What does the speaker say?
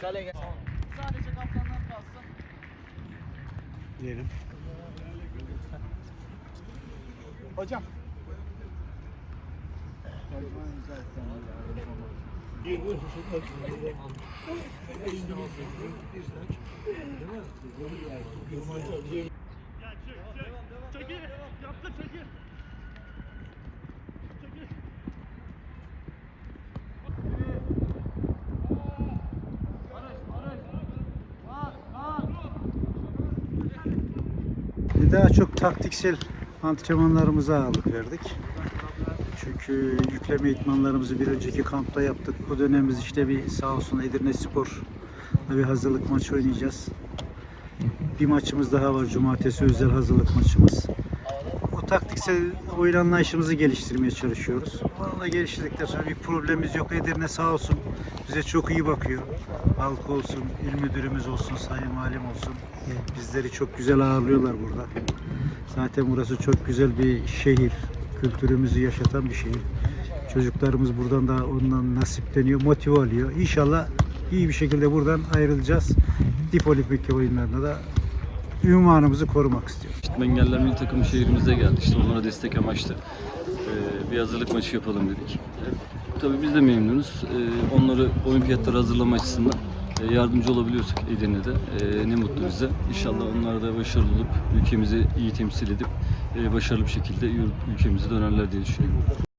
Kale gel. Sadece kaptanlar kalsın. Diyelim. Hocam. Çok iyi. Yaptı çok iyi. Çok iyi. Bir daha çok taktiksel antrenmanlarımıza ağırlık verdik. Çünkü yükleme idmanlarımızı bir önceki kampta yaptık. Bu dönemimiz işte bir sağ olsun Edirne Spor bir hazırlık maçı oynayacağız. Bir maçımız daha var. Cumartesi özel hazırlık maçımız. Taktiksel oyun anlayışımızı geliştirmeye çalışıyoruz. Onunla geliştirdikten sonra bir problemimiz yok. Edirne sağ olsun bize çok iyi bakıyor. Halk olsun, il müdürümüz olsun, sayın valim olsun. Bizleri çok güzel ağırlıyorlar burada. Zaten burası çok güzel bir şehir. Kültürümüzü yaşatan bir şehir. Çocuklarımız buradan da ondan nasipleniyor, motive oluyor. İnşallah iyi bir şekilde buradan ayrılacağız. Dip Olimpik oyunlarında da ünvanımızı korumak istiyoruz. İşitme Engeller Milli Takımı şehrimize geldi. İşte onlara destek amaçlı e, bir hazırlık maçı yapalım dedik. Tabii biz de memnunuz. E, onları olimpiyatlara hazırlama açısından e, yardımcı olabiliyorsak Edirne'de e, ne mutlu bize. İnşallah onlar da başarılı olup ülkemizi iyi temsil edip e, başarılı bir şekilde ülkemize dönerler diye düşünüyorum.